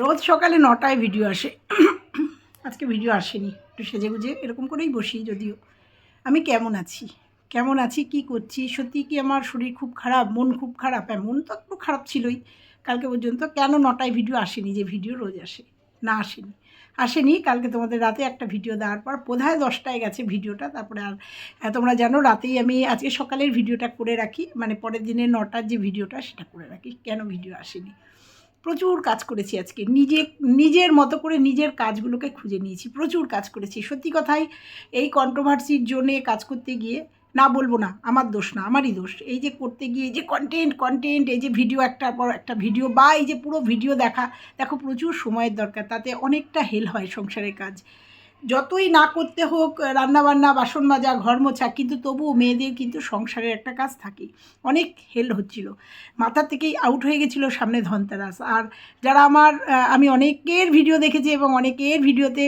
রোজ সকালে নটায় ভিডিও আসে। আজকে ভিডিও আসেনি, একটু সেজে গুজে এরকম করেই বসি যদিও। আমি কেমন আছি? কেমন আছি? কি করছি? সত্যি কি আমার শরীর খুব খারাপ? মন খুব খারাপ? হ্যাঁ মন তো একটু খারাপ ছিলই কালকে পর্যন্ত। কেন নটায় ভিডিও আসেনি যে ভিডিও রোজ আসে? না আসেনি। আসেনি, কালকে তোমাদের রাতে একটা ভিডিও দেওয়ার পর বোধহয় দশটায় গেছে ভিডিওটা। তারপরে আর তোমরা জানো, রাতেই আমি আজকে সকালের ভিডিওটা করে রাখি। মানে পরের দিনের নটার যে ভিডিওটা, সেটা করে রাখি। কেন ভিডিও আসেনি? প্রচুর কাজ করেছি আজকে। নিজে, নিজের মতো করে নিজের কাজগুলোকে খুঁজে নিয়েছি। প্রচুর কাজ করেছি। সত্যি কথাই, এই কন্ট্রোভার্সির জন্যে কাজ করতে গিয়ে না বলব না, আমার দোষ না, আমারই দোষ। এই যে করতে গিয়ে এই যে কন্টেন্ট কন্টেন্ট এই যে ভিডিও একটার পর একটা ভিডিও বা এই যে পুরো ভিডিও দেখা, দেখো প্রচুর সময়ের দরকার, তাতে অনেকটা হেল হয় সংসারের কাজ। যতই না করতে হোক, রান্নাবান্না বাসন মাজা ঘর মোছা কিন্তু তবুও মেয়েদের কিন্তু সংসারের একটা কাজ থাকে। অনেক হেল হচ্ছিল। মাথা থেকেই আউট হয়ে গেছিল সামনে ধনতেরাস। আর যারা আমার আমি অনেকের ভিডিও দেখেছি এবং অনেকের ভিডিওতে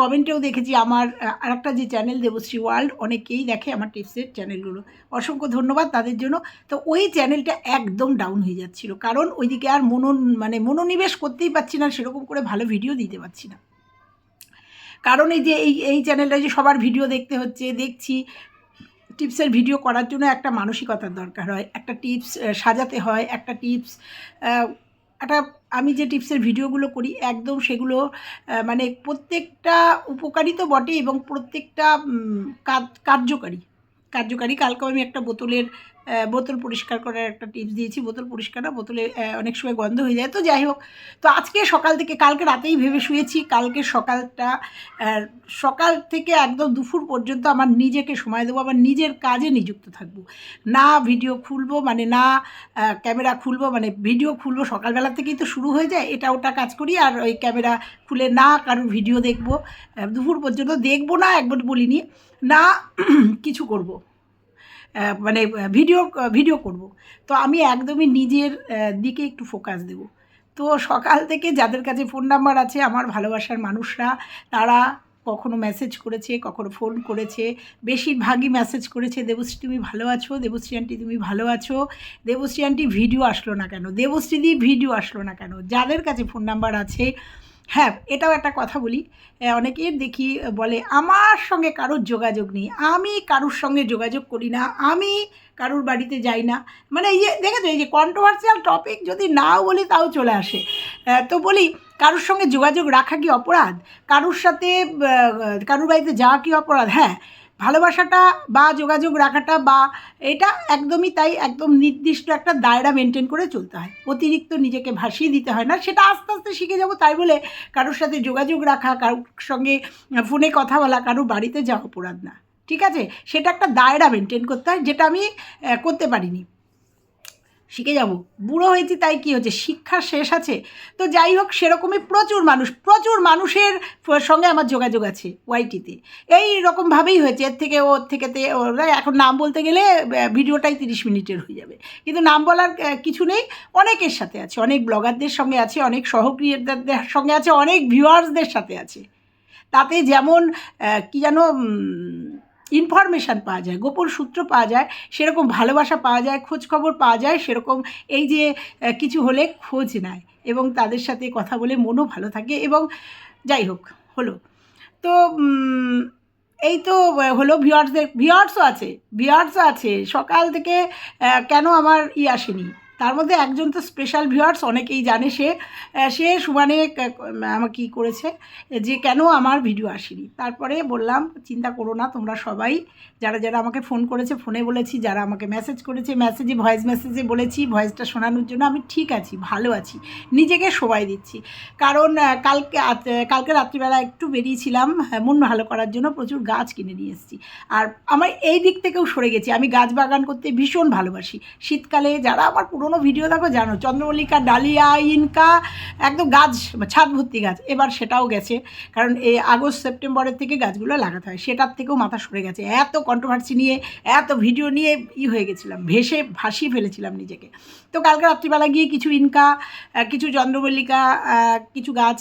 কমেন্টেও দেখেছি, আমার আর একটা যে চ্যানেল দেবশ্রী ওয়ার্ল্ড অনেকেই দেখে আমার টিপসের চ্যানেলগুলো অসংখ্য ধন্যবাদ তাদের জন্য। তো ওই চ্যানেলটা একদম ডাউন হয়ে যাচ্ছিল। কারণ ওইদিকে আর মনো মানে মনোনিবেশ করতেই পারছি না, সেরকম করে ভালো ভিডিও দিতে পারছি না। কারণ এই যে, এই এই চ্যানেলটা যে সবার ভিডিও দেখতে হচ্ছে, দেখছি টিপসের ভিডিও করার জন্য একটা মানসিকতার দরকার হয়, একটা টিপস সাজাতে হয়, একটা টিপস একটা, আমি যে টিপসের ভিডিওগুলো করি, একদম সেগুলো মানে প্রত্যেকটা উপকারী তো বটে এবং প্রত্যেকটা কার্যকারী। কার্যকারী কালকে আমি একটা বোতলের বোতল পরিষ্কার করার একটা টিপস দিয়েছি। বোতল পরিষ্কার না, বোতলে অনেক সময় গন্ধ হয়ে যায়। তো যাই হোক, তো আজকে সকাল থেকে, কালকে রাতেই ভেবে শুয়েছি, কালকে সকালটা সকাল থেকে একদম দুপুর পর্যন্ত আমার নিজেকে সময় দেবো, আমার নিজের কাজে নিযুক্ত থাকব। না ভিডিও খুলবো মানে না ক্যামেরা খুলবো মানে ভিডিও খুলবো, সকালবেলা থেকেই তো শুরু হয়ে যায়, এটা ওটা কাজ করি, আর ওই ক্যামেরা খুলে না কারোর ভিডিও দেখব। দুপুর পর্যন্ত দেখব না একবার বলিনি, না, কিছু করব। মানে ভিডিও ভিডিও করব। তো আমি একদমই নিজের দিকে একটু ফোকাস দেব। তো সকাল থেকে যাদের কাছে ফোন নাম্বার আছে, আমার ভালোবাসার মানুষরা, তারা কখনো মেসেজ করেছে, কখনো ফোন করেছে। বেশিরভাগই মেসেজ করেছে, দেবশ্রী, তুমি ভালো আছো? দেবশ্রী আন্টি তুমি ভালো আছো? দেবশ্রী আন্টি ভিডিও আসলো না কেন? দেবশ্রী দি ভিডিও আসলো না কেন? যাদের কাছে ফোন নাম্বার আছে হ্যাঁ এটাও একটা কথা বলি। অনেকে দেখি বলে, আমার সঙ্গে কারোর যোগাযোগ নেই, আমি কারোর সঙ্গে যোগাযোগ করি না, আমি কারোর বাড়িতে যাই না। মানে এই যে, দেখেছ, এই যে কন্ট্রোভার্সিয়াল টপিক যদি নাও বলি, তাও চলে আসে। তো বলি, কারোর সঙ্গে যোগাযোগ রাখা কি অপরাধ? কারোর সাথে কারুর কারোর বাড়িতে যাওয়া কি অপরাধ? হ্যাঁ ভালোবাসাটা বা যোগাযোগ রাখাটা বা এটা একদমই তাই, একদম নির্দিষ্ট একটা দায়রা মেনটেন করে চলতে হয়। অতিরিক্ত নিজেকে ভাসিয়ে দিতে হয় না, সেটা আস্তে আস্তে শিখে যাব তাই বলে কারোর সাথে যোগাযোগ রাখা, কারোর সঙ্গে ফোনে কথা বলা কারোর বাড়িতে যাওয়া অপরাধ না। ঠিক আছে? সেটা একটা দায়রা মেনটেন করতে হয়, যেটা আমি করতে পারিনি। শিখে যাব। বুড়ো হয়েছি তাই কি হচ্ছে? শিক্ষা শেষ আছে। তো যাই হোক, সেরকমই প্রচুর মানুষ, প্রচুর মানুষের সঙ্গে আমার যোগাযোগ আছে ওয়াইটিতে এই রকমভাবেই হয়েছে। এর থেকে ওর থেকে এখন নাম বলতে গেলে ভিডিওটাই তিরিশ মিনিটের হয়ে যাবে। কিন্তু নাম বলার কিছু নেই। অনেকের সাথে আছে, অনেক ব্লগারদের সঙ্গে আছে, অনেক সহক্রিয়েটারদের সঙ্গে আছে, অনেক ভিউয়ার্সদের সাথে আছে। তাতে যেমন কি যেন ইনফরমেশান পাওয়া যায়, গোপন সূত্র পাওয়া যায়, সেরকম ভালোবাসা পাওয়া যায় খোঁজ খবর পাওয়া যায়, সেরকম এই যে কিছু হলে খোঁজ নেয় এবং তাদের সাথে কথা বলে মনও ভালো থাকে এবং যাই হোক, হলো। তো এই তো হলো ভিওয়ার্সদের ভিওয়ার্সও আছে ভিওয়ার্সও আছে। সকাল থেকে কেন আমার ই আসেনি? তার মধ্যে একজন তো স্পেশাল ভিউয়ার্স অনেকেই জানে সে। সে সুমানে আমাকে কী করেছে যে কেন আমার ভিডিও আসেনি। তারপরে বললাম চিন্তা করো না তোমরা সবাই যারা যারা আমাকে ফোন করেছে ফোনে বলেছি যারা আমাকে মেসেজ করেছে মেসেজে ভয়েস মেসেজে বলেছি ভয়েসটা শোনানোর জন্য আমি ঠিক আছি ভালো আছি নিজেকে সময় দিচ্ছি। কারণ কালকে কালকে রাত্রিবেলা একটু বেরিয়েছিলাম হ্যাঁ, মন ভালো করার জন্য প্রচুর গাছ কিনে নিয়ে এসেছি। আর আমার এই দিক থেকেও সরে গেছি। আমি গাছ বাগান করতে ভীষণ ভালোবাসি। শীতকালে যারা আমার পুরনো ভিডিও দেখো, জানো? চন্দ্রমল্লিকা, ডালিয়া, ইনকা, একদম গাছ, ছাদ ভর্তি গাছ। এবার সেটাও গেছে, কারণ এই আগস্ট, সেপ্টেম্বরের থেকে গাছগুলো লাগাতে হয়। সেটার থেকেও মাথা সরে গেছে। এত কন্ট্রোভার্সি নিয়ে, এত ভিডিও নিয়ে ই হয়ে গেছিলাম, ভেসে, ভাসিয়ে ফেলেছিলাম নিজেকে। তো কালকে রাত্রিবেলা গিয়ে কিছু ইনকা কিছু চন্দ্রমল্লিকা কিছু গাছ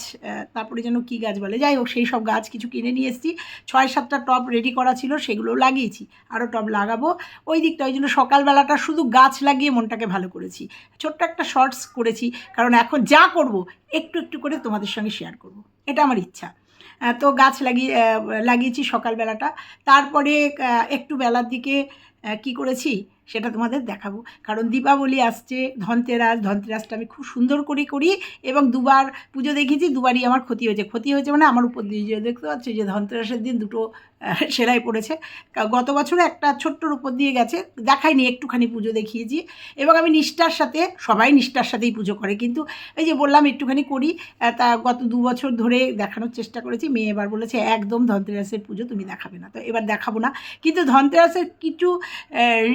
তারপরে যেন কী গাছ বলে, যাই হোক, সেই সব গাছ কিছু কিনে নিয়ে এসেছি। ছয় সাতটা টব রেডি করা ছিল সেগুলো লাগিয়েছি। আরও টব লাগাবো। ওই দিকটা, ওই জন্য সকালবেলাটা শুধু গাছ লাগিয়ে মনটাকে ভালো করেছি। করেছি। ছোট্ট একটা শর্টস করেছি, কারণ এখন যা করব, একটু একটু করে তোমাদের সঙ্গে শেয়ার করব। এটা আমার ইচ্ছা। তো গাছ লাগিয়ে লাগিয়েছি সকালবেলাটা। তারপরে একটু বেলার দিকে কি করেছি? সেটা তোমাদের দেখাবো। কারণ দীপাবলি আসছে, ধনতেরাস, ধনতেরাসটা আমি খুব সুন্দর করে করি এবং দুবার পুজো দেখেছি দুবারই আমার ক্ষতি হয়েছে। ক্ষতি হয়েছে মানে আমার উপর দিয়ে দেখতে পাচ্ছি যে ধনতেরাসের দিন দুটো সেলাই পড়েছে। গত বছরে একটা ছোট্টর উপর দিয়ে গেছে, দেখাইনি, একটুখানি পুজো দেখিয়েছি এবং আমি নিষ্ঠার সাথে, সবাই নিষ্ঠার সাথেই পুজো করে। কিন্তু এই যে বললাম একটুখানি করি তা গত দু বছর ধরে দেখানোর চেষ্টা করেছি, মেয়ে এবার বলেছে, একদম ধনতেরাসের পুজো তুমি দেখাবে না। তো এবার দেখাবো না। কিন্তু ধনতেরাসের কিছু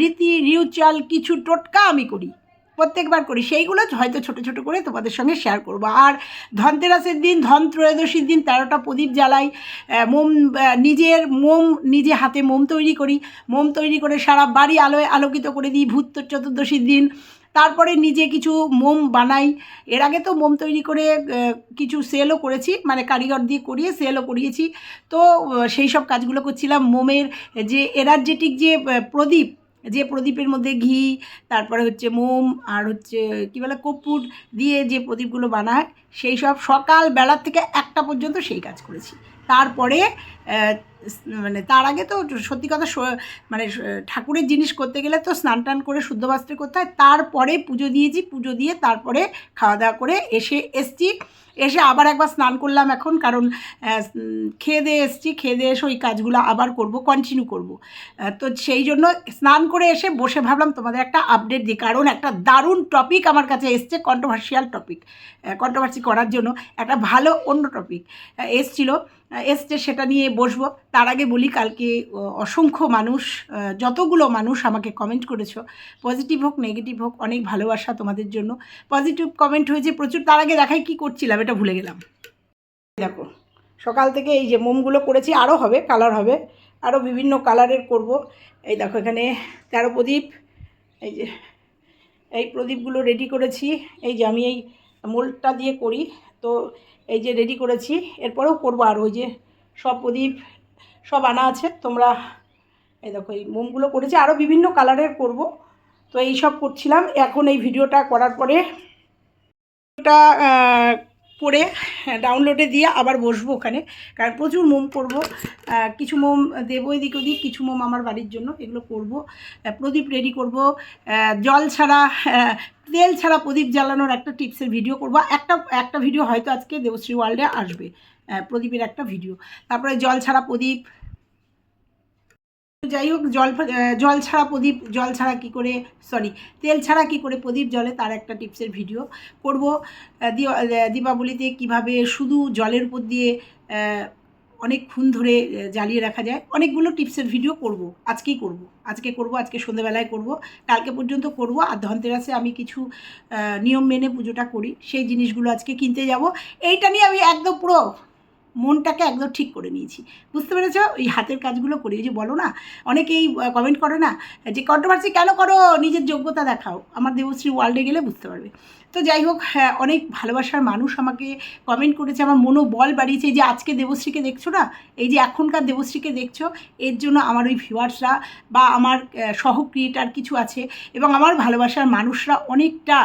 রীতি রিউচাল কিছু টোটকা আমি করি, প্রত্যেকবার করি। সেইগুলো হয়তো ছোট ছোট করে তোমাদের সঙ্গে শেয়ার করব। আর ধনতেরাসের দিন ধন ত্রয়োদশীর দিন তেরোটা প্রদীপ জ্বালাই মোম নিজের মোম, নিজে হাতে মোম তৈরি করি। মোম তৈরি করে সারা বাড়ি আলোয় আলোকিত করে দিই ভূত চতুর্দশীর দিন। তারপরে নিজে কিছু মোম বানাই। এর আগে তো মোম তৈরি করে কিছু সেলও করেছি মানে কারিগর দিয়ে করিয়ে সেলও করিয়েছি। তো সেই সব কাজগুলো করছিলাম। মোমের যে, এনার্জেটিক যে প্রদীপ যে প্রদীপের মধ্যে ঘি, তারপরে হচ্ছে মোম আর হচ্ছে, কী বলে, কর্পূর দিয়ে যে প্রদীপগুলো বানায়, সেই সব সকাল বেলার থেকে একটা পর্যন্ত সেই কাজ করেছি। তারপরে মানে তার আগে তো সত্যি কথা মানে ঠাকুরের জিনিস করতে গেলে তো স্নান টান করে শুদ্ধ বস্ত্রে করতে হয়। তারপরে পুজো দিয়েছি, পুজো দিয়ে তারপরে খাওয়া দাওয়া করে এসে এসছি। এসে আবার একবার স্নান করলাম এখন, কারণ খেয়ে দিয়ে এসছি, খেয়ে দিয়ে এসে ওই কাজগুলো আবার করব কন্টিনিউ করব। তো সেই জন্য স্নান করে এসে বসে ভাবলাম তোমাদের একটা আপডেট দিই, কারণ একটা দারুণ টপিক আমার কাছে এসছে কন্ট্রোভার্সিয়াল টপিক কন্ট্রোভার্সি করার জন্য, একটা ভালো অন্য টপিক এসছিল। এসছে, সেটা নিয়ে বসবো। তার আগে বলি, কালকে অসংখ্য মানুষ যতগুলো মানুষ আমাকে কমেন্ট করেছ পজিটিভ হোক নেগেটিভ হোক, অনেক ভালোবাসা তোমাদের জন্য। পজিটিভ কমেন্ট হয়েছে প্রচুর, তার আগে দেখাই কি করছিলাম, এটা ভুলে গেলাম। দেখো, সকাল থেকে এই যে মোমগুলো করেছি আরও হবে কালার হবে আরও বিভিন্ন কালারের করব। এই দেখো এখানে তেরো প্রদীপ, এই যে, এই প্রদীপগুলো রেডি করেছি। এই যে আমি এই মোল্ডটা দিয়ে করি তো এই যে রেডি করেছি, এরপরেও করব আর, ওই যে সব প্রদীপ সব আনা আছে, তোমরা এই দেখো, এই মোমগুলো করেছি আরও বিভিন্ন কালারের করব। তো এই সব করছিলাম, এখন এই ভিডিওটা করার পরে ভিডিওটা করে ডাউনলোডে দিয়ে আবার বসবো ওখানে। কারণ প্রচুর মোম করব কিছু মোম দেবো এদিক ওদিক, কিছু মোম আমার বাড়ির জন্য, এগুলো করব। প্রদীপ রেডি করব। জল ছাড়া তেল ছাড়া প্রদীপ জ্বালানোর একটা টিপসের ভিডিও করব। একটা একটা ভিডিও হয়তো আজকে দেবশ্রী ওয়ার্ল্ডে আসবে প্রদীপের একটা ভিডিও তারপরে জল ছাড়া প্রদীপ যাই হোক, জল জল ছাড়া প্রদীপ, জল ছাড়া কি করে সরি তেল ছাড়া কি করে প্রদীপ জলে তার একটা টিপসের ভিডিও করব। দীপাবলিতে কীভাবে শুধু জলের উপর দিয়ে অনেকক্ষণ ধরে জ্বালিয়ে রাখা যায়, অনেকগুলো টিপসের ভিডিও করব, আজকেই করব। আজকে করব, আজকে সন্ধ্যেবেলায় করব, কালকে পর্যন্ত করব। আর ধনতেরাসে আমি কিছু নিয়ম মেনে পুজোটা করি, সেই জিনিসগুলো আজকে কিনতে যাব। এইটা নিয়ে আমি একদম পুরো মনটাকে একদম ঠিক করে নিয়েছি। বুঝতে পেরেছ? এই হাতের কাজগুলো করি। যে বলো না, অনেকেই কমেন্ট করে না, যে কন্ট্রোভার্সি কেন করো? নিজের যোগ্যতা দেখাও। আমার দেবশ্রী ওয়ার্ল্ডে গেলে বুঝতে পারবে। তো যাই হোক হ্যাঁ অনেক ভালোবাসার মানুষ আমাকে কমেন্ট করেছে। আমার মনোবল বাড়িয়েছে। যে আজকে দেবশ্রীকে দেখছ না? এই যে এখনকার দেবশ্রীকে দেখছ? এর জন্য আমার ওই ভিউয়ার্সরা বা আমার সহ ক্রিয়েটার কিছু আছে এবং আমার ভালোবাসার মানুষরা অনেকটা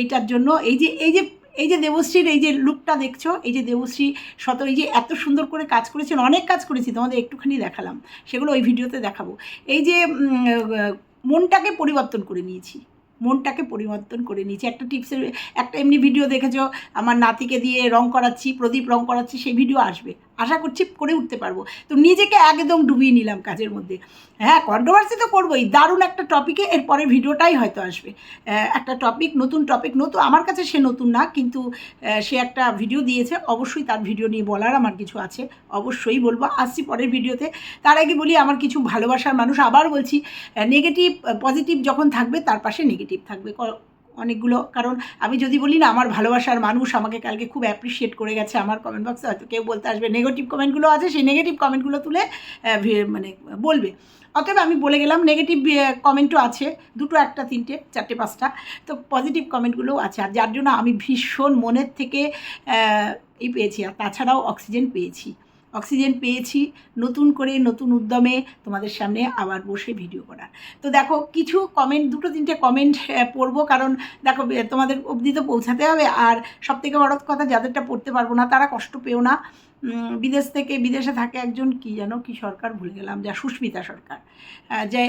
এইটার জন্য, এই যে এই যে এই যে দেবশ্রীর এই যে লুকটা দেখছ, এই যে দেবশ্রী শত, এই যে এত সুন্দর করে কাজ করেছেন, অনেক কাজ করেছি, তোমাদের একটুখানি দেখালাম, সেগুলো ওই ভিডিওতে দেখাবো। এই যে মনটাকে পরিবর্তন করে নিয়েছি, মনটাকে পরিবর্তন করে নিয়েছি। একটা টিপসের একটা এমনি ভিডিও দেখেছ, আমার নাতিকে দিয়ে রং করাচ্ছি, প্রদীপ রং করাচ্ছি, সেই ভিডিও আসবে। আশা করছি করে উঠতে পারব। তো নিজেকে একদম ডুবিয়ে নিলাম কাজের মধ্যে। হ্যাঁ কন্ট্রোভার্সি তো করবোই। দারুণ একটা টপিকে এরপরে ভিডিওটাই হয়তো আসবে। একটা টপিক নতুন টপিক নতুন আমার কাছে সে নতুন না, কিন্তু সে একটা ভিডিও দিয়েছে। অবশ্যই তার ভিডিও নিয়ে বলার আমার কিছু আছে। অবশ্যই বলব, আসছি পরের ভিডিওতে। তার আগে বলি, আমার কিছু ভালোবাসার মানুষ আবার বলছি নেগেটিভ পজিটিভ যখন থাকবে, তার পাশে নেগেটিভ থাকবে। অনেকগুলো, কারণ আমি যদি বলি না, আমার ভালোবাসার মানুষ আমাকে কালকে খুব অ্যাপ্রিসিয়েট করে গেছে আমার কমেন্ট বক্সে হয়তো কেউ বলতে আসবে নেগেটিভ কমেন্টগুলো আছে, সেই নেগেটিভ কমেন্টগুলো তুলে মানে বলবে। অতএব আমি বলে গেলাম নেগেটিভ কমেন্টও আছে, দুটো একটা, তিনটে, চারটে, পাঁচটা, তো পজিটিভ কমেন্টগুলোও আছে। আর যার জন্য আমি ভীষণ মনের থেকে এই পেয়েছি, আর তাছাড়াও অক্সিজেন পেয়েছি। অক্সিজেন পেয়েছি, নতুন করে, নতুন উদ্যমে তোমাদের সামনে আবার বসে ভিডিও করার। তো দেখো, কিছু কমেন্ট দুটো তিনটে কমেন্ট পড়ব কারণ দেখো তোমাদের অবধি তো পৌঁছাতে হবে আর সবথেকে বড় কথা, যাদেরটা পড়তে পারব না, তারা কষ্ট পেও না। বিদেশ থেকে বিদেশে থাকে একজন কি যেন, কি সরকার ভুলে গেলাম, যা সুস্মিতা সরকার। যে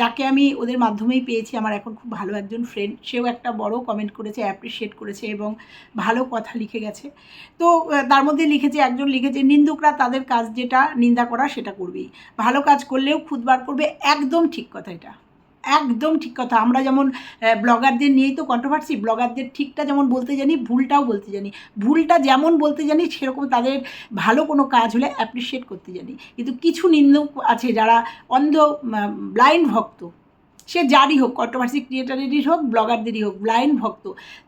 যাকে আমি ওদের মাধ্যমেই পেয়েছি, আমার এখন খুব ভালো একজন ফ্রেন্ড সেও একটা বড় কমেন্ট করেছে অ্যাপ্রিসিয়েট করেছে এবং ভালো কথা লিখে গেছে। তো তার মধ্যে লিখেছে, একজন লিখেছে, নিন্দুকরা তাদের কাজ যেটা নিন্দা করা সেটা করবেই। ভালো কাজ করলেও খুদ বার করবে। একদম ঠিক কথা এটা। একদম ঠিক কথা। আমরা যেমন ব্লগারদের নিয়েই তো কন্ট্রোভার্সি ব্লগারদের ঠিকটা যেমন বলতে জানি, ভুলটাও বলতে জানি। ভুলটা যেমন বলতে জানি, সেরকম তাদের ভালো কোনো কাজ হলে অ্যাপ্রিসিয়েট করতে জানি। কিন্তু কিছু নিন্দুক আছে যারা অন্ধ ব্লাইন্ড ভক্ত। সে যারই হোক কন্ট্রোভার্সি ক্রিয়েটারেরই হোক, ব্লগারদেরই হোক ব্লাইন্ড ভক্ত।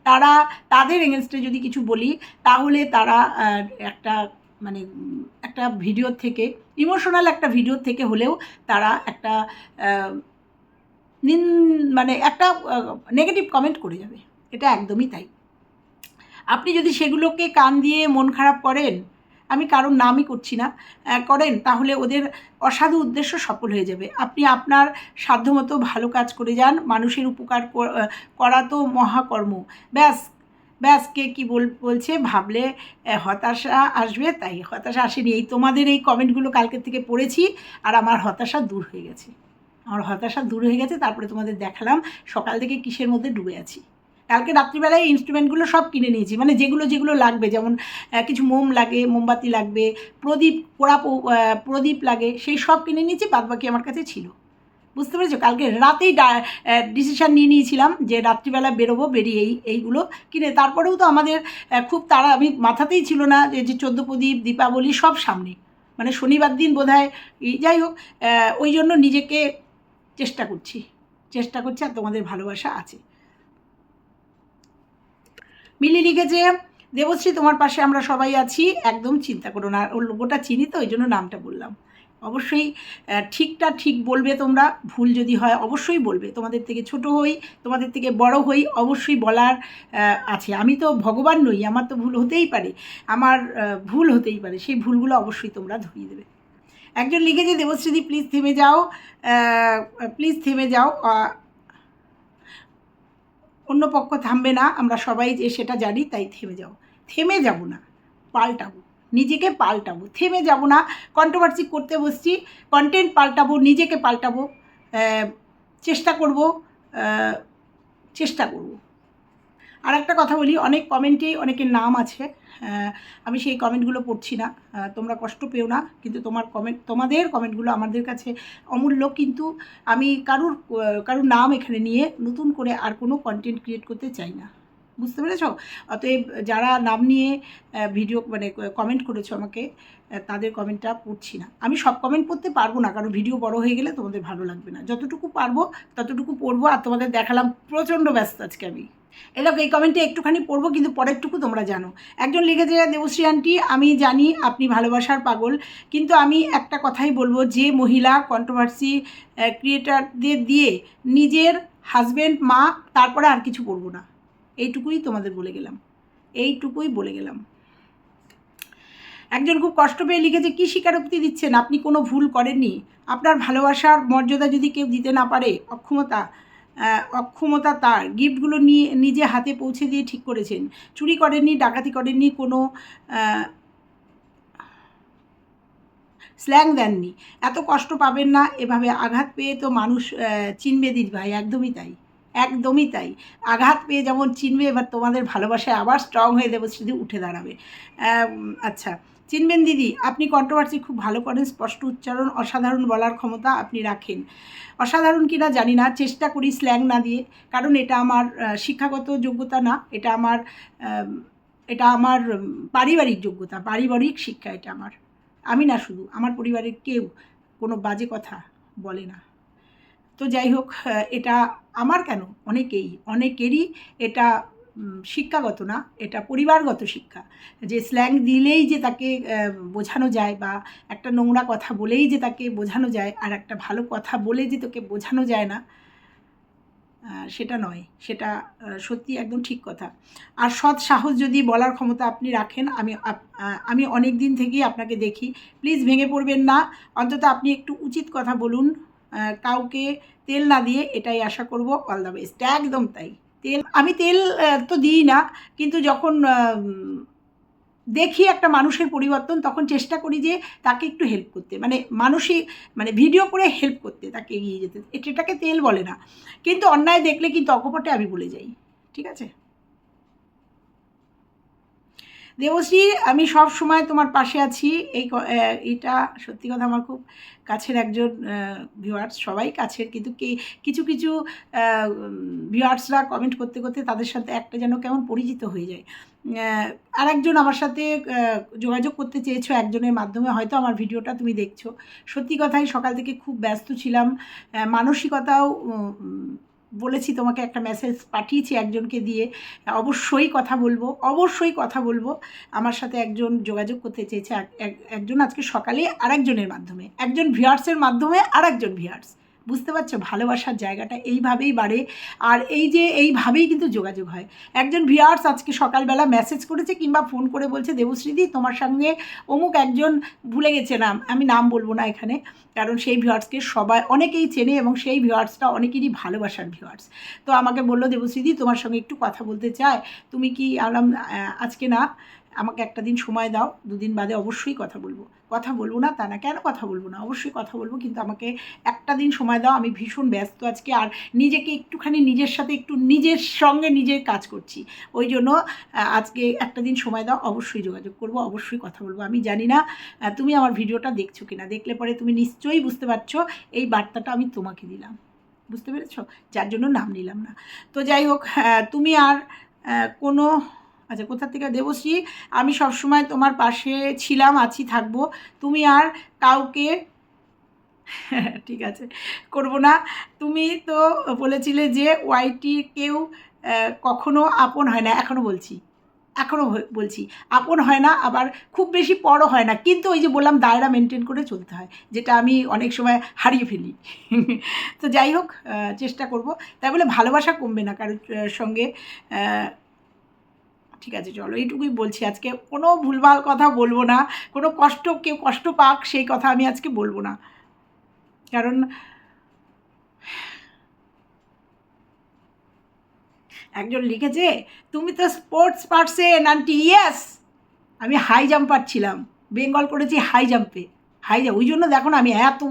তারা, তাদের এগেনস্টে যদি কিছু বলি, তাহলে তারা একটা মানে একটা ভিডিও থেকে ইমোশনাল একটা ভিডিও থেকে হলেও তারা একটা নিন মানে একটা নেগেটিভ কমেন্ট করে যাবে। এটা একদমই তাই। আপনি যদি সেগুলোকে কান দিয়ে মন খারাপ করেন, আমি কারোর নামই করছি না করেন, তাহলে ওদের অসাধু উদ্দেশ্য সফল হয়ে যাবে। আপনি আপনার সাধ্যমতো ভালো কাজ করে যান, মানুষের উপকার করা তো মহাকর্ম। ব্যাস ব্যাস, কে কী বল, বলছে, ভাবলে হতাশা আসবে, তাই হতাশা আসেনি। এই তোমাদের এই কমেন্টগুলো কালকের থেকে পড়েছি, আর আমার হতাশা দূর হয়ে গেছে। আমার হতাশা দূর হয়ে গেছে, তারপরে তোমাদের দেখালাম সকাল থেকে কিসের মধ্যে ডুবে আছি। কালকে রাত্রিবেলায় ইনস্ট্রুমেন্টগুলো সব কিনে নিয়েছি মানে যেগুলো যেগুলো লাগবে, যেমন কিছু মোম লাগে, মোমবাতি লাগবে, প্রদীপ, পোড়া প্রদীপ লাগে, সেই সব কিনে নিয়েছি, বাদবাকি আমার কাছে ছিল। বুঝতে পেরেছ? কালকে রাতেই ডিসিশান নিয়ে নিয়েছিলাম যে রাত্রিবেলা বেরোবো, বেরিয়ে এই, এইগুলো কিনে, তারপরেও তো আমাদের খুব তারা আমি মাথাতেই ছিল না যে যে চোদ্দ প্রদীপ, দীপাবলি সব সামনে। মানে শনিবার দিন বোধ হয় যাই হোক ওই জন্য নিজেকে চেষ্টা করছি। চেষ্টা করছি আর তোমাদের ভালোবাসা আছে। মিলি লিখেছে দেবশ্রী, তোমার পাশে আমরা সবাই আছি। একদম চিন্তা করো না। ওর লোগোটা চিনি তো ওই জন্য নামটা বললাম। অবশ্যই ঠিকটা ঠিক বলবে তোমরা। ভুল যদি হয়, অবশ্যই বলবে। তোমাদের থেকে ছোট হই, তোমাদের থেকে বড় হই, অবশ্যই বলার আছে। আমি তো ভগবান নই, আমার তো ভুল হতেই পারে। আমার ভুল হতেই পারে। সেই ভুলগুলো অবশ্যই তোমরা ধরিয়ে দেবে। একজন লিখেছে, দেবশ্রীদি প্লিজ থেমে যাও প্লিজ থেমে যাও অন্য পক্ষ থামবে না, আমরা সবাই যে সেটা জানি, তাই থেমে যাও। থেমে যাব না, পাল্টাবো, নিজেকে পাল্টাবো থেমে যাব না কন্ট্রোভার্সি করতে বসছি কন্টেন্ট পাল্টাবো, নিজেকে পাল্টাবো চেষ্টা করব চেষ্টা করব। আর একটা কথা বলি, অনেক কমেন্টেই অনেকের নাম আছে। আমি সেই কমেন্টগুলো পড়ছি না। তোমরা কষ্ট পেও না, কিন্তু তোমার কমেন্ট, তোমাদের কমেন্টগুলো আমাদের কাছে অমূল্য। কিন্তু আমি কারুর কারুর নাম এখানে নিয়ে নতুন করে আর কোনো কন্টেন্ট ক্রিয়েট করতে চাই না। বুঝতে পেরেছ? অতএব যারা নাম নিয়ে ভিডিও মানে কমেন্ট করেছ আমাকে তাদের কমেন্টটা পড়ছি না। আমি সব কমেন্ট পড়তে পারব না, কারণ ভিডিও বড় হয়ে গেলে তোমাদের ভালো লাগবে না। যতটুকু পারব, ততটুকু পড়ব, আর তোমাদের দেখালাম প্রচণ্ড ব্যস্ত আজকে আমি। দেখো, এই কমেন্টে একটুখানি পড়ব, কিন্তু পরেরটুকু তোমরা জানো। একজন লিখেছে, দেবশ্রী আন্টি আমি জানি আপনি ভালোবাসার পাগল, কিন্তু আমি একটা কথাই বলব, যে মহিলা কন্ট্রোভার্সি ক্রিয়েটারদের দিয়ে নিজের হাজব্যান্ড মা, তারপরে আর কিছু করব না। এইটুকুই তোমাদের বলে গেলাম। এইটুকুই বলে গেলাম। একজন খুব কষ্ট পেয়ে লিখেছে, কী স্বীকারোক্তি দিচ্ছেন? আপনি কোনো ভুল করেননি। আপনার ভালোবাসার মর্যাদা যদি কেউ দিতে না পারে, অক্ষমতা অক্ষমতা তার। গিফটগুলো নিয়ে, নিজে হাতে পৌঁছে দিয়ে ঠিক করেছেন। চুরি করেননি, ডাকাতি করেননি, কোনো স্ল্যাং দেননি। এত কষ্ট পাবেন না, এভাবে আঘাত পেয়ে তো মানুষ চিনবে দিদি ভাই, একদমই তাই একদমই তাই। আঘাত পেয়ে যেমন চিনবে, এবার তোমাদের ভালোবাসায় আবার স্ট্রং হয়ে দেবো শুধু উঠে দাঁড়াবে। আচ্ছা। চিনবেন দিদি, আপনি কন্ট্রোভার্সি খুব ভালো করেন, স্পষ্ট উচ্চারণ, অসাধারণ বলার ক্ষমতা আপনি রাখেন। অসাধারণ কিনা জানি না, চেষ্টা করি স্ল্যাং না দিয়ে, কারণ এটা আমার শিক্ষাগত যোগ্যতা না, এটা আমার এটা আমার পারিবারিক যোগ্যতা, পারিবারিক শিক্ষা এটা আমার। আমি না শুধু, আমার পরিবারের কেউ কোনো বাজে কথা বলে না। তো যাই হোক এটা আমার কেন? অনেকেই, অনেকেরই এটা শিক্ষাগত না, এটা পরিবারগত শিক্ষা। যে স্ল্যাং দিলেই যে তাকে বোঝানো যায় বা একটা নোংরা কথা বলেই যে তাকে বোঝানো যায় আর একটা ভালো কথা বলে যে তোকে বোঝানো যায় না সেটা নয়। সেটা সত্যি একদম ঠিক কথা। আর সৎ সাহস যদি বলার ক্ষমতা আপনি রাখেন, আমি আমি অনেক দিন থেকেই আপনাকে দেখি। প্লিজ ভেঙে পড়বেন না। অন্তত আপনি একটু উচিত কথা বলুন। কাউকে তেল না দিয়ে এটাই আশা করব। All the best. একদম তাই। তেল, আমি তেল তো দিই না, কিন্তু যখন দেখি একটা মানুষের পরিবর্তন, তখন চেষ্টা করি যে তাকে একটু হেল্প করতে। মানে মানুষই মানে ভিডিও করে হেল্প করতে, তাকে এগিয়ে যেতে। এটাকে তেল বলে না। কিন্তু অন্যায় দেখলে কিন্তু অকপটে আমি বলে যাই। ঠিক আছে? দেবশ্রী, আমি সব সময় তোমার পাশে আছি। এই এটা সত্যি কথা আমার খুব কাছের একজন ভিউয়ার্স সবাই কাছের। কিন্তু কিছু কিছু ভিউয়ার্সরা কমেন্ট করতে করতে তাদের সাথে একটা যেন কেমন পরিচিত হয়ে যায়। আর একজন আমার সাথে যোগাযোগ করতে চেয়েছো একজনের মাধ্যমে, হয়তো আমার ভিডিওটা তুমি দেখছ। সত্যি কথাই সকাল থেকে খুব ব্যস্ত ছিলাম। মানসিকতাও বলেছি তোমাকে একটা মেসেজ পাঠিয়েছি একজনকে দিয়ে। অবশ্যই কথা বলব, অবশ্যই কথা বলব। আমার সাথে একজন যোগাযোগ করতে চেয়েছে, এক- এক- একজন আজকে সকালে আরেকজনের মাধ্যমে, একজন ভিয়ার্সের মাধ্যমে আর একজন ভিউয়ার্স বুঝতে পারছ? ভালোবাসার জায়গাটা এইভাবেই বাড়ে। আর এই যে এইভাবেই কিন্তু যোগাযোগ হয়। একজন ভিউয়ার্স আজকে সকালবেলা মেসেজ করেছে কিংবা ফোন করে বলছে, দেবশ্রীদি, তোমার সঙ্গে অমুক একজন ভুলে গেছে নাম। আমি নাম বলব না এখানে, কারণ সেই ভিউয়ার্সকে সবাই অনেকেই চেনে এবং সেই ভিউয়ার্সটা অনেকেরই ভালোবাসার ভিউয়ার্স তো আমাকে বলল, দেবশ্রীদি, তোমার সঙ্গে একটু কথা বলতে চায় তুমি কি আলাম আজকে না, আমাকে একটা দিন সময় দাও। দুদিন বাদে অবশ্যই কথা বলব। কথা বলব না, তা না, কেন কথা বলব না? অবশ্যই কথা বলব, কিন্তু আমাকে একটা দিন সময় দাও, আমি ভীষণ ব্যস্ত আজকে, আর নিজেকে একটুখানি নিজের সাথে একটু নিজের সঙ্গে নিজের কাজ করছি। ওই জন্য আজকে একটা দিন সময় দাও, অবশ্যই যোগাযোগ করব, অবশ্যই কথা বলব। আমি জানি না তুমি আমার ভিডিওটা দেখছ কিনা, দেখলে পরে তুমি নিশ্চয়ই বুঝতে পারছ, এই বার্তাটা আমি তোমাকে দিলাম। বুঝতে পেরেছ? যার জন্য নাম নিলাম না। তো যাই হোক তুমি আর কোনো আচ্ছা কোথা থেকে দেবশ্রী আমি সবসময় তোমার পাশে ছিলাম, আছি, থাকব। তুমি আর কাউকে ঠিক আছে, করব না। তুমি তো বলেছিলে যে ওয়াইটি কেউ কখনো আপন হয় না এখনও বলছি এখনও বলছি, আপন হয় না, আবার খুব বেশি পরও হয় না। কিন্তু ওই যে বললাম, দায়রা মেনটেন করে চলতে হয়, যেটা আমি অনেক সময় হারিয়ে ফেলি। তো যাই হোক চেষ্টা করব। তাই বলে ভালোবাসা কমবে না কারোর সঙ্গে ঠিক আছে, চলো এইটুকুই বলছি। আজকে কোনো ভুলভাল কথা বলব না। কোনো কষ্ট, কেউ কষ্ট পাক, সেই কথা আমি আজকে বলব না। কারণ একজন লিখেছে, তুমি তো স্পোর্টস পার্সেন আন্টি ইয়েস আমি হাই জাম্পার ছিলাম। বেঙ্গল করেছি হাই জাম্পে হাই জাম্প ওই জন্য দেখো না, আমি এত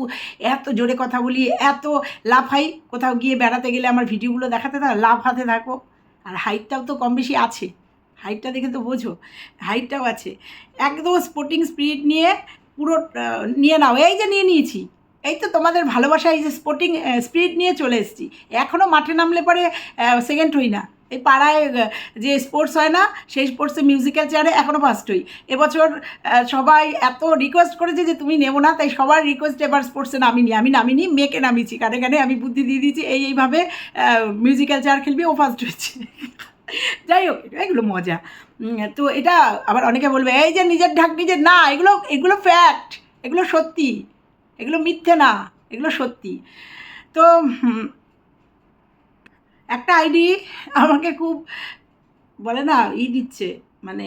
এত জোরে কথা বলি, এত লাফাই কোথাও গিয়ে বেড়াতে গেলে আমার ভিডিওগুলো দেখাতে থাকো লাফাতে থাকো। আর হাইটটাও তো কম বেশি আছে। হাইটটা দেখে তো বোঝো হাইটটাও আছে। একদম স্পোর্টিং স্পিরিট নিয়ে পুরো নিয়ে নাও। এই যে নিয়ে নিয়েছি, এই তো তোমাদের ভালোবাসা, এই যে স্পোর্টিং স্পিরিট নিয়ে চলে এসেছি। এখনও মাঠে নামলে পরে সেকেন্ড হই না। এই পাড়ায় যে স্পোর্টস হয় না, সেই স্পোর্টসে মিউজিক্যাল চেয়ারে এখনও ফার্স্ট হই। এবছর সবাই এত রিকোয়েস্ট করেছে যে তুমি নেব না, তাই সবার রিকোয়েস্ট এবার স্পোর্টসে নামিনি। আমি নামিনি, মেয়েকে নামিয়েছি। কানে কানে আমি বুদ্ধি দিয়ে দিয়েছি, এই এইভাবে মিউজিক্যাল চেয়ার খেলবি, ও ফার্স্ট হয়েছে। যাই হোক এগুলো মজা। তো এটা আবার অনেকে বলবে, এই যে নিজের ঢাক, নিজের না, এগুলো এগুলো ফ্যাক্ট এগুলো সত্যি, এগুলো মিথ্যে না, এগুলো সত্যি। তো একটা আইডি আমাকে খুব বলে না, ই দিচ্ছে মানে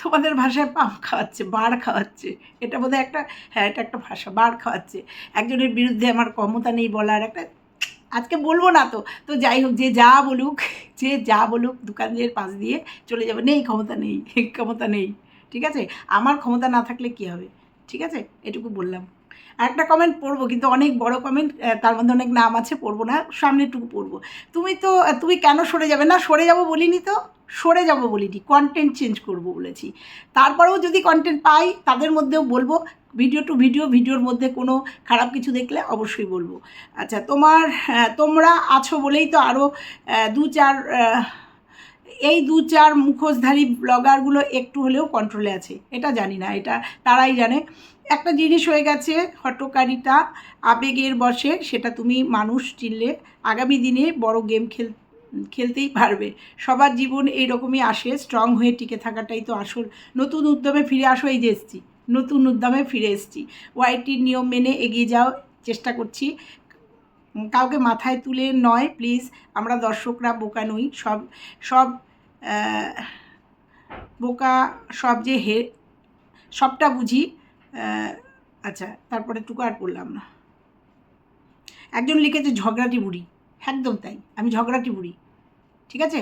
তোমাদের ভাষায় পাম খাওয়াচ্ছে, বাড় খাওয়াচ্ছে। এটা বোধহয় একটা হ্যাঁ এটা একটা ভাষা, বাড় খাওয়াচ্ছে। একজনের বিরুদ্ধে আমার ক্ষমতা নেই বলার একটা আজকে বলব না তো। তো যাই হোক, যে যা বলুক, যে যা বলুক দোকানের পাশ দিয়ে চলে যাবে। নেই, ক্ষমতা নেই ক্ষমতা নেই, ঠিক আছে? আমার ক্ষমতা না থাকলে কি হবে? ঠিক আছে? এটুকু বললাম। একটা কমেন্ট পড়ব, কিন্তু অনেক বড় কমেন্ট তার মধ্যে অনেক নাম আছে, পড়ব না, সামনেটুকু পড়ব। তুমি তো তুমি কেন সরে যাবে? না, সরে যাব বলিনি তো? সরে যাব বলিনি কন্টেন্ট চেঞ্জ করব বলেছি। তারপরেও যদি কন্টেন্ট পাই, তাদের মধ্যেও বলব ভিডিও টু ভিডিও ভিডিওর মধ্যে কোনো খারাপ কিছু দেখলে অবশ্যই বলব। আচ্ছা তোমার তোমরা আছো বলেই তো আরও দু চার এই দু চার মুখোশধারী ব্লগারগুলো একটু হলেও কন্ট্রোলে আছে। এটা জানি না, এটা তারাই জানে। একটা জিনিস হয়ে গেছে, হটকারিতা, আবেগের বসে সেটা তুমি মানুষ চিনলে আগামী দিনে বড় গেম খেল, খেলতেই পারবে। সবার জীবন এইরকমই আসে স্ট্রং হয়ে টিকে থাকাটাই তো আসল। নতুন উদ্যমে ফিরে আসো এই যে এসছি। নতুন উদ্যমে ফিরে এসেছি। ওয়াইটির নিয়ম মেনে এগিয়ে যাও চেষ্টা করছি। কাউকে মাথায় তুলে নয় প্লিজ আমরা দর্শকরা বোকা নই। সব সব বোকা, সব যে হে, সবটা বুঝি। আচ্ছা তারপরে টুকু আর পড়লাম না। একজন লিখেছে ঝগড়াটি বুড়ি। একদম তাই, আমি ঝগড়াটি বুড়ি। ঠিক আছে?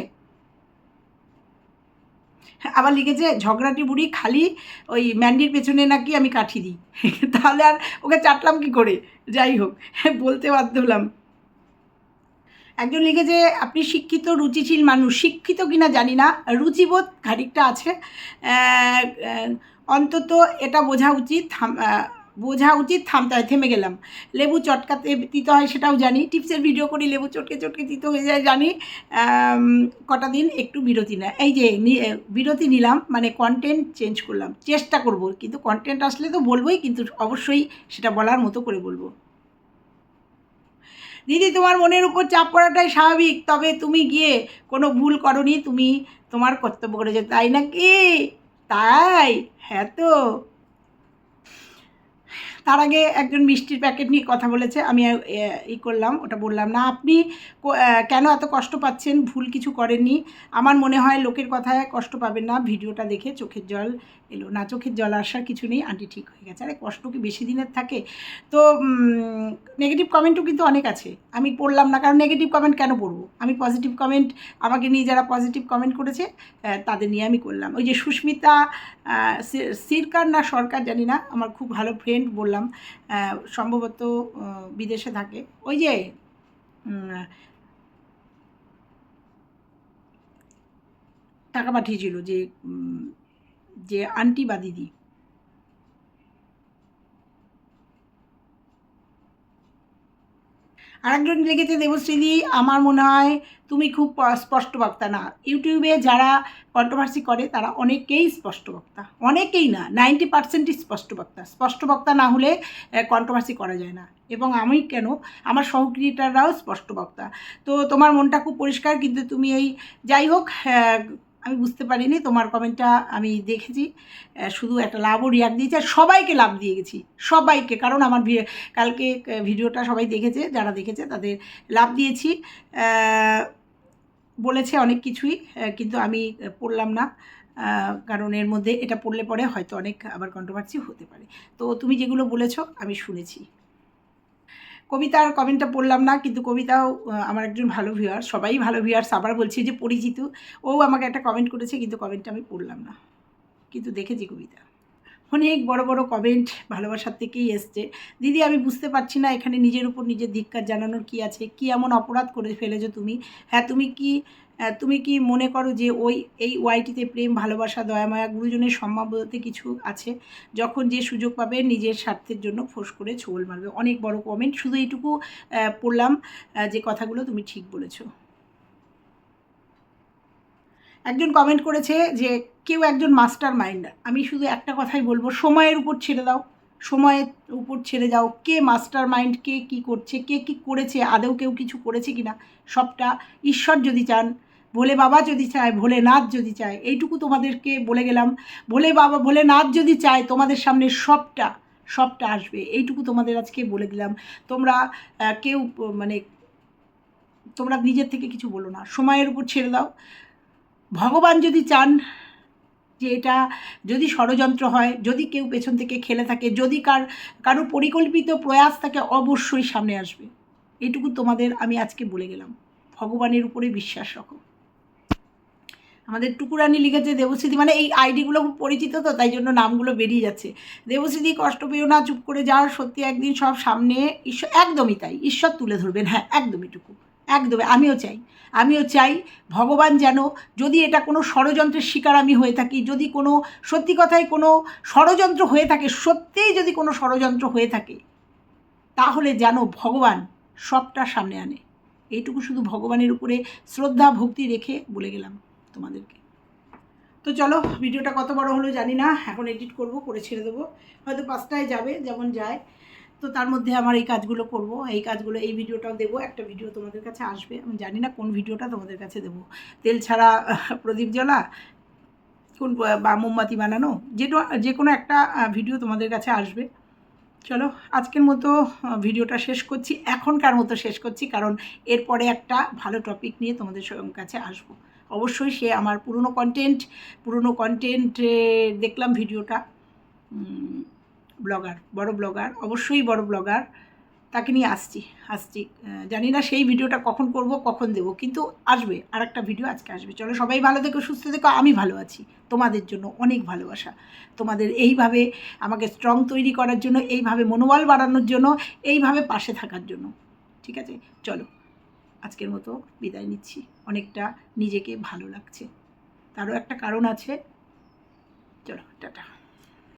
আবার লিখেছে, ঝগড়াটি বুড়ি খালি ওই ম্যান্ডির পেছনে নাকি আমি কাঠি দিই? তাহলে আর ওকে চাটলাম কি করে? যাই হোক, বলতে বাধ্য হলাম। একজন লিখেছে, আপনি শিক্ষিত, রুচিশীল মানুষ, শিক্ষিত কিনা জানি না, রুচিবোধ খানিকটা আছে। অন্তত এটা বোঝা উচিত বোঝা উচিত থামতে থেমে গেলাম। লেবু চটকাতে দিতে হয় সেটাও জানি, টিপসের ভিডিও করি, লেবু চটকে চটকে দিতে হয়ে যায়, জানি। কটা দিন একটু বিরতি নেয়। এই যে বিরতি নিলাম মানে কন্টেন্ট চেঞ্জ করলাম। চেষ্টা করব, কিন্তু কন্টেন্ট আসলে তো বলবোই, কিন্তু অবশ্যই সেটা বলার মতো করে বলব। দিদি, তোমার মনের উপর চাপ পড়াটাই স্বাভাবিক, তবে তুমি গিয়ে কোনো ভুল করনি, তুমি তোমার কর্তব্য করেছ তাই নাকি? তাই? হ্যাঁ তো। তার আগে একজন মিষ্টির প্যাকেট নিয়ে কথা বলেছে, আমি ই করলাম, ওটা বললাম, না, আপনি কেন এত কষ্ট পাচ্ছেন? ভুল কিছু করেননি। আমার মনে হয় লোকের কথায় কষ্ট পাবেন না, ভিডিওটা দেখে চোখের জল এলো। না, চোখের জল আসার কিছু নেই, আন্টি ঠিক হয়ে গেছে। আরে, কষ্ট কি বেশি দিনের থাকে? তো নেগেটিভ কমেন্টও কিন্তু অনেক আছে। আমি পড়লাম না, কারণ নেগেটিভ কমেন্ট কেন পড়ব? আমি পজিটিভ কমেন্ট আমাকে নিয়ে যারা পজিটিভ কমেন্ট করেছে তাদের নিয়ে আমি করলাম। ওই যে সুস্মিতা সিরকার না সরকার জানি না, আমার খুব ভালো ফ্রেন্ড বললাম আহ, সম্ভবত বিদেশে থাকে। ওই যে টাকা পাঠিয়েছিল যে যে আন্টি বা দিদি। আরেকজন লিখেছে, দেবশ্রীদি, আমার মনে হয় তুমি খুব স্পষ্ট বক্তা না। ইউটিউবে যারা কন্ট্রোভার্সি করে, তারা অনেকেই স্পষ্ট বক্তা অনেকেই না নাইনটি পার্সেন্টই স্পষ্ট বক্তা স্পষ্ট বক্তা না হলে কন্ট্রোভার্সি করা যায় না। এবং আমি কেন? আমার সহক্রিয়েটাররাও স্পষ্ট বক্তা তো তোমার মনটা খুব পরিষ্কার, কিন্তু তুমি এই যাই হোক আমি বুঝতে পারিনি, তোমার কমেন্টটা আমি দেখেছি। শুধু একটা লাভও রিয়াক্ট দিয়েছি, আর সবাইকে লাভ দিয়ে গেছি, সবাইকে। কারণ আমার কালকে ভিডিওটা সবাই দেখেছে, যারা দেখেছে তাদের লাভ দিয়েছি। বলেছে অনেক কিছুই কিন্তু আমি পড়লাম না। কারণ এর মধ্যে এটা পড়লে পরে হয়তো অনেক আবার কন্ট্রোভার্সি হতে পারে। তো তুমি যেগুলো বলেছ আমি শুনেছি। কবিতার কমেন্টটা পড়লাম না, কিন্তু কবিতাও আমার একজন ভালো ভিউয়ার সবাই ভালো ভিউয়ার্স আবার বলছি যে পরিচিত, ও আমাকে একটা কমেন্ট করেছে, কিন্তু কমেন্টটা আমি পড়লাম না। কিন্তু দেখেছি কবিতা। অনেক বড় বড় কমেন্ট ভালোবাসার থেকেই এসছে। দিদি, আমি বুঝতে পারছি না এখানে নিজের উপর নিজের ধিক্কার জানানোর কি আছে? কি এমন অপরাধ করে ফেলেছো তুমি? হ্যাঁ তুমি কি তুমি কি মনে করো যে ওই, এই ওয়াইটিতে প্রেম, ভালোবাসা, দয়ামায়া গুরুজনের সম্মান বলতে কিছু আছে? যখন যে সুযোগ পাবে, নিজের স্বার্থের জন্য ফোঁস করে ছোল মারবে। অনেক বড় কমেন্ট শুধু এইটুকু পড়লাম যে কথাগুলো তুমি ঠিক বলেছ। একজন কমেন্ট করেছে যে, কেউ একজন মাস্টার মাইন্ড আমি শুধু একটা কথাই বলব, সময়ের উপর ছেড়ে দাও। সময়ের উপর ছেড়ে যাও কে মাস্টার মাইন্ড কে কী করছে? কে কী করেছে? আদৌ কেউ কিছু করেছে কি না সবটা ঈশ্বর যদি চান ভোলে বাবা যদি চায় ভোলেনাথ যদি চায়, এইটুকু তোমাদেরকে বলে গেলাম। ভোলে বাবা ভোলেনাথ যদি চায়, তোমাদের সামনে সবটা সবটা আসবে, এইটুকু তোমাদের আজকে বলে দিলাম। তোমরা কেউ মানে তোমরা নিজের থেকে কিছু বলো না, সময়ের উপর ছেড়ে দাও। ভগবান যদি চান যে এটা, যদি ষড়যন্ত্র হয়, যদি কেউ পেছন থেকে খেলে থাকে, যদি কার, কারও পরিকল্পিত প্রয়াস থাকে অবশ্যই সামনে আসবে। এটুকু তোমাদের আমি আজকে বলে গেলাম। ভগবানের উপরে বিশ্বাস রাখো। আমাদের টুকুরানি লিখেছে দেবশ্রীদি মানে এই আইডিগুলো খুব পরিচিত তো, তাই জন্য নামগুলো বেরিয়ে যাচ্ছে। দেবশ্রীদি কষ্ট পেও না, চুপ করে যাও, সত্যি একদিন সব সামনে ঈশ্বর, একদমই তাই, ঈশ্বর তুলে ধরবেন হ্যাঁ একদমই টুকু, একদমই, আমিও চাই আমিও চাই ভগবান যেন, যদি এটা কোনো ষড়যন্ত্রের শিকার আমি হয়ে থাকি, যদি কোনো, সত্যি কথাই কোনো ষড়যন্ত্র হয়ে থাকে, সত্যিই যদি কোনো ষড়যন্ত্র হয়ে থাকে, তাহলে যেন ভগবান সবটা সামনে আনে। এইটুকু শুধু ভগবানের উপরে শ্রদ্ধা, ভক্তি রেখে বলে গেলাম। তোমাদেরকে। তো চলো, ভিডিওটা কত বড় হলো জানি না, এখন এডিট করব, করে ছেড়ে দেবো। হয়তো পাঁচটায় যাবে, যেমন যায়। তো তার মধ্যে আমার এই কাজগুলো করব, এই কাজগুলো, এই ভিডিওটাও দেবো, একটা ভিডিও তোমাদের কাছে আসবে। আমি জানি না কোন ভিডিওটা তোমাদের কাছে দেবো। তেল ছাড়া, প্রদীপ জ্বলা, কোন বা মোমবাতি বানানো, যেটা যে কোনো একটা ভিডিও তোমাদের কাছে আসবে। চলো, আজকের মতো ভিডিওটা শেষ করছি। এখনকার মতো শেষ করছি, কারণ এরপরে একটা ভালো টপিক নিয়ে তোমাদের কাছে আসব। অবশ্যই সে আমার পুরনো কন্টেন্ট পুরনো কন্টেন্ট দেখলাম ভিডিওটা। ব্লগার বড় ব্লগার অবশ্যই বড় ব্লগার তাকে নিয়ে আসছি আসছি। জানি না সেই ভিডিওটা কখন করব, কখন দেব, কিন্তু আসবে আর একটা ভিডিও আজকে আসবে। চলো সবাই ভালো থেকো, সুস্থ থেকো, আমি ভালো আছি। তোমাদের জন্য অনেক ভালোবাসা। তোমাদের এইভাবে আমাকে স্ট্রং তৈরি করার জন্য, এইভাবে মনোবল বাড়ানোর জন্য, এইভাবে পাশে থাকার জন্য। ঠিক আছে? চলো। আজকের মতো বিদায় নিচ্ছি। অনেকটা নিজেকে ভালো লাগছে। তারও একটা কারণ আছে। চলো টাটা।